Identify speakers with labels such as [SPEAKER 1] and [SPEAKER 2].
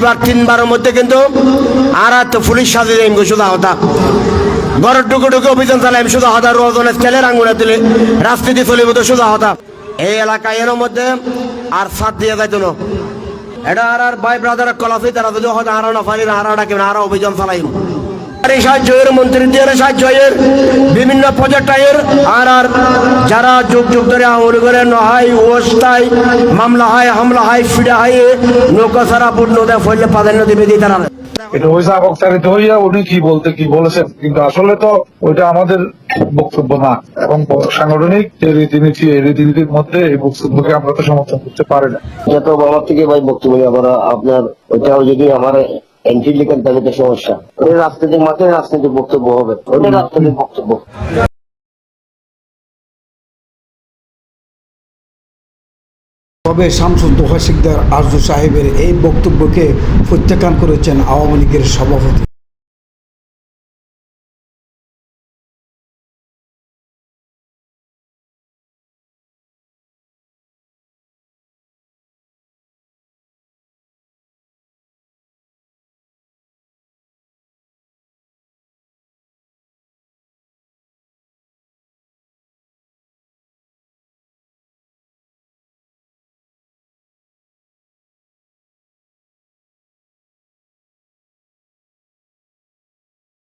[SPEAKER 1] এবার তিনবারের মধ্যে কিন্তু আর তো পুলিশ সাজে যাইম শুধু হতা। ঘরের ঢুকে ঢুকে অভিযান চালাইম শুধু হতা, রোজনের ছেলের আঙুলে তুলে রাজনীতি চলে মতো শুধু হতা। এই এলাকায় এর মধ্যে আর সাত দিয়ে যাইতো না। এটা আর আর ভাই ব্রাদার কলাফি তারা যদি হয়তো আরও না আরও ডাকে আরও অভিযান চালাইম সাহায্যের মন্ত্রীদের সাহায্যের বিভিন্ন প্রজেক্টের আর আর যারা যুগ যুগ ধরে আমল করে নহাই ওস্তাই মামলা হয় হামলা হয় ফিডা হয় নৌকা সারা পূর্ণ দেয় ফলে প্রাধান্য দেবে দিয়ে তারা
[SPEAKER 2] এটা হয়েছে আবক্তারিত হইয়া উনি কি বলতে কি বলেছেন? কিন্তু আসলে তো ওইটা আমাদের বক্তব্য না। এবং সাংগঠনিক যে রীতিনীতি এই রীতিনীতির মধ্যে এই বক্তব্যকে আমরা তো সমর্থন করতে পারি না।
[SPEAKER 3] এটা তো আমার থেকে ভাই বক্তব্য আপনার ওইটাও যদি আমার এন্ট্রি লিখেন তাহলে তো সমস্যা। ওই রাজনৈতিক মাঠে রাজনৈতিক বক্তব্য হবে। ওদের রাজনৈতিক বক্তব্য।
[SPEAKER 4] তবে শামসুদ্দোহা শিকদার আরজু সাহেবের এই বক্তব্যকে প্রত্যাখ্যান করেছেন আওয়ামী লীগের সভাপতি।